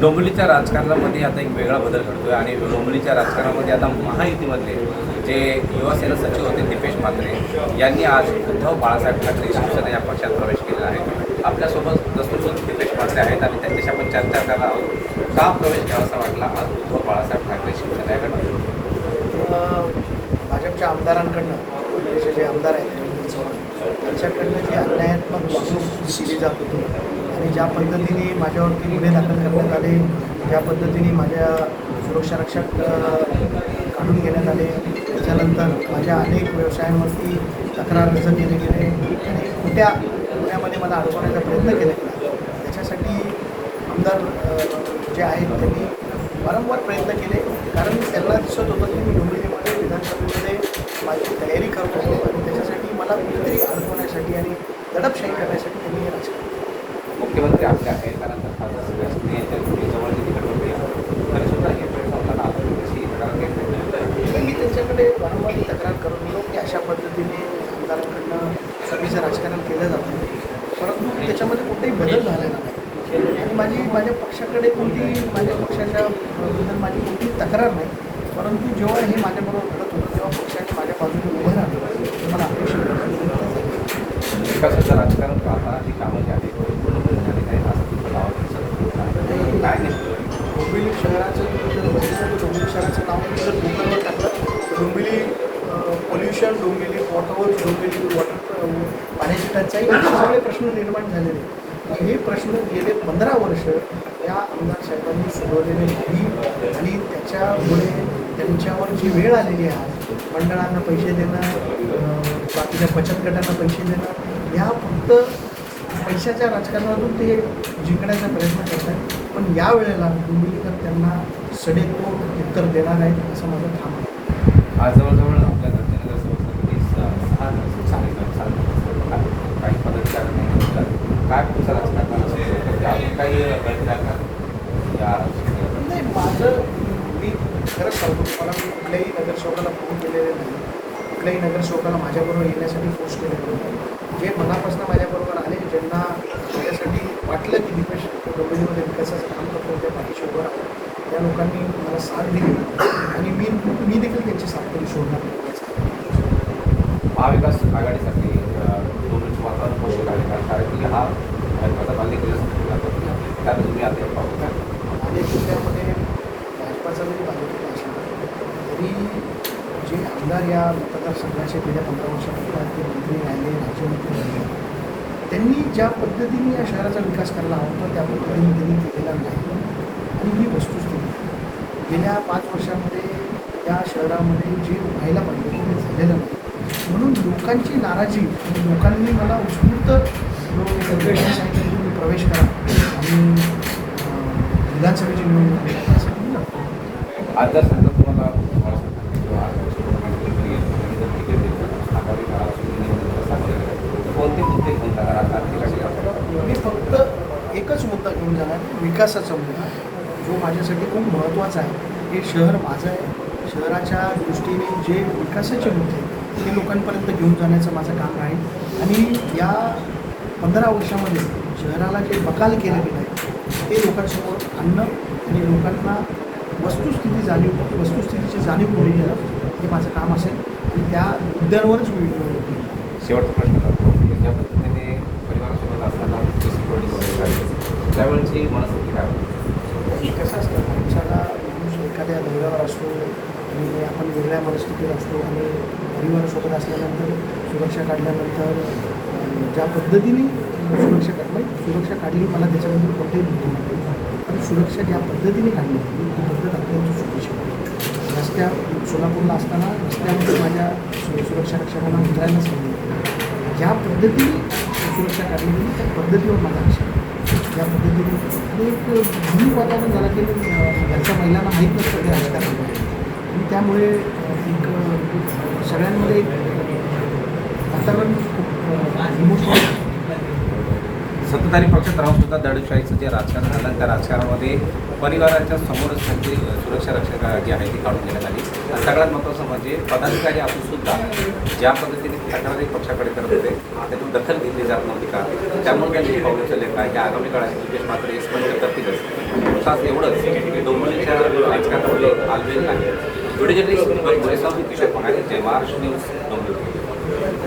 डोंबिवलीच्या राजकारणामध्ये आता एक वेगळा बदल घडतो आहे आणि डोंबिवलीच्या राजकारणामध्ये आता महायुतीमधले जे युवासेना सचिव होते दीपेश म्हात्रे यांनी आज उद्धव बाळासाहेब ठाकरे शिवसेना या पक्षात प्रवेश केलेला आहे. आपल्यासोबत दस्तूर दीपेश म्हात्रे आहेत आणि त्यांच्याशी आपण चर्चा करणार आहोत. का प्रवेश घ्यावासा वाटला आज उद्धव बाळासाहेब ठाकरे शिवसेना या भाजपच्या आमदारांकडनं जे आमदार आहेत चव्हाण त्यांच्याकडनं जी अन्यायात्मक वागणूक दिली जात होती आणि ज्या पद्धतीने माझ्यावरती गुन्हे दाखल करण्यात आले ज्या पद्धतीने माझ्या सुरक्षा रक्षक काढून घेण्यात आले त्याच्यानंतर माझ्या अनेक व्यवसायांवरती तक्रार अर्ज केले गेले. आणि खोट्या गुन्ह्यामध्ये मला अडकवण्याचा प्रयत्न केला गेला? त्याच्यासाठी आमदार जे आहेत त्यांनी वारंवार प्रयत्न केले. कारण त्यांना दिसत होतं की मी डोंबिवलीमध्ये विधानसभेमध्ये माझी तयारी करतो आणि त्याच्यासाठी मला कुठेतरी अडकवण्यासाठी आणि दडपशाही करण्यासाठी केलं. मुख्यमंत्री आपले आहेत त्यानंतर खासदार सुरेश यांच्या जवळचे होते हे कशी तक्रार घेत मी त्यांच्याकडे वारंवार तक्रार करून गेलो की अशा पद्धतीने आमदारांकडनं सभेचं राजकारण केलं जातं. परंतु त्याच्यामध्ये कुठेही बदल झालेला नाही. आणि माझी माझ्या पक्षाकडे कोणती माझ्या पक्षाच्या माझी कोणती तक्रार नाही. परंतु जेव्हा हे माझ्याबरोबर घडत होतं तेव्हा पक्षाने माझ्या बाजूने उभं राहणं हे मला विकासाचं राजकारण pollution Dombivli water Dombivli water पाण्याची टंचाई असे सगळे प्रश्न निर्माण झालेले आहेत. हे प्रश्न गेले पंधरा वर्ष या आमदार साहेबांनी सोडवलेले नाही. आणि त्याच्यामुळे त्यांच्यावर जी वेळ आलेली आहे मंडळांना पैसे देणं बाकीच्या बचत गटांना पैसे देणं ह्या फक्त पैशाच्या राजकारणातून ते जिंकण्याचा प्रयत्न करतात. पण या वेळेला डोंबिवलीकर त्यांना सडेतोड उत्तर देणार आहेत असं माझं ठाम आहे. आज जवळजवळ आपल्या घरच्या नगरसेवकांसाठी सहा नगरसेवक आहेत. काही पदाधिकारी नाही होतात. काय पुढचं राजकारण तर अजून काही? नाही माझं मी खरंच सांगतो मला मी कुठल्याही नगरसेवकाला फोन केलेले नाही. कुठल्याही नगरसेवकाला माझ्याबरोबर येण्यासाठी फोर्स केलेलं नाही. जे मनापासून माझ्याबरोबर आले ज्यांना माझ्यासाठी वाटलं की दीपेश डोंबिवलीमध्ये विकासाचं काम करतो त्या पाठीशी उभं राहतो त्या लोकांनी मला साथ दिली. आणि मी मी देखील त्यांची साथ कधी सोडणार महाविकास आघाडीसाठी अं, दोन्हीचं वातावरण पोषक आहे कारण कारण की हा भाजपाचा बाल्य केला त्यात तुम्ही आता पाहू का जिल्ह्यामध्ये भाजपाचा जरी तरी जे आमदार या मतदारसंघाचे गेल्या पंधरा वर्षापूर्वी ते मंत्री राहिले राज्यमंत्री राहिले त्यांनी ज्या पद्धतीने या शहराचा विकास करायला हवा होता त्या पद्धतीने त्यांनी केलेला नाही. आणि ही वस्तुस्थिती. गेल्या पाच वर्षामध्ये या शहरामध्ये जे व्हायला पाहिजे ते झालेलं नाही. म्हणून लोकांची नाराजी लोकांनी मला उत्स्फूर्त सगळ्यांनी सांगितलं तुम्ही प्रवेश करा आणि विधानसभेची निवडणूक आता त्यासाठी समजा तुम्हाला किंवा तुम्ही कोणते मुद्दे मी फक्त एकच मुद्दा घेऊन जाणार विकासाचा मुद्दा. जो माझ्यासाठी खूप महत्त्वाचा आहे. हे शहर माझं आहे. शहराच्या दृष्टीने जे विकासाचे मुद्दे ते लोकांपर्यंत घेऊन जाण्याचं माझं काम आहे. आणि या पंधरा वर्षामध्ये शहराला जे बकाल केलं गेलं आहे ते लोकांसमोर आणणं आणि लोकांना वस्तुस्थिती जाणीव वस्तुस्थितीची जाणीव करून देणं हे माझं काम असेल. आणि त्या मुद्द्यांवरच मी. शेवटचा प्रश्न ज्या पद्धतीने परिवारासोबत असताना त्यावेळेची मनस्थिती काय होती? कसं असतं माणसाला माणूस एखाद्या दौऱ्यावर असतो आणि आपण वेगळ्या परिस्थितीत असतो आणि परिवारासोबत असल्यानंतर सुरक्षा काढल्यानंतर ज्या पद्धतीने सुरक्षा काढली सुरक्षा काढली मला त्याच्याबद्दल कोणतेही मुद्दे नाही. पण सुरक्षा ज्या पद्धतीने काढली ती पद्धत अत्यंत चुकीची आहे. रस्त्या सोलापूरला असताना रस्त्यामध्ये माझ्या सुरक्षा रक्षकांना मित्रांना सांगितलं. ज्या पद्धतीने सुरक्षा काढली होती त्या पद्धतीवर माझा आक्षेप ज्या पद्धतीने आणि एक भूमी वातावरण झाला की घरच्या महिलांना माहीत नसतं ते राजकारण आणि त्यामुळे एक सगळ्यांमध्ये एक सत्ताधारी पक्षात राहून सुद्धा दडशाहीचं जे राजकारण झालं त्या राजकारणामध्ये परिवाराच्या समोरच त्यांची सुरक्षा रक्षक जी आहे ती काढून घेण्यात आली. आणि सगळ्यात महत्त्वाचं म्हणजे पदाधिकारी असून सुद्धा ज्या पद्धतीने तक्रारी पक्षाकडे करत होते त्यातून दखल घेतली जात नव्हती का? त्यामुळे त्यांनी पाऊल उचलले का की आगामी काळात नितेश मात्र हे स्पष्ट करतीलच खास एवढंच की डोंबिवलीच्या राजकारणामध्ये आलवेल नाही व्हिडिओ जय महाराष्ट्र न्यूज डोंबिवली.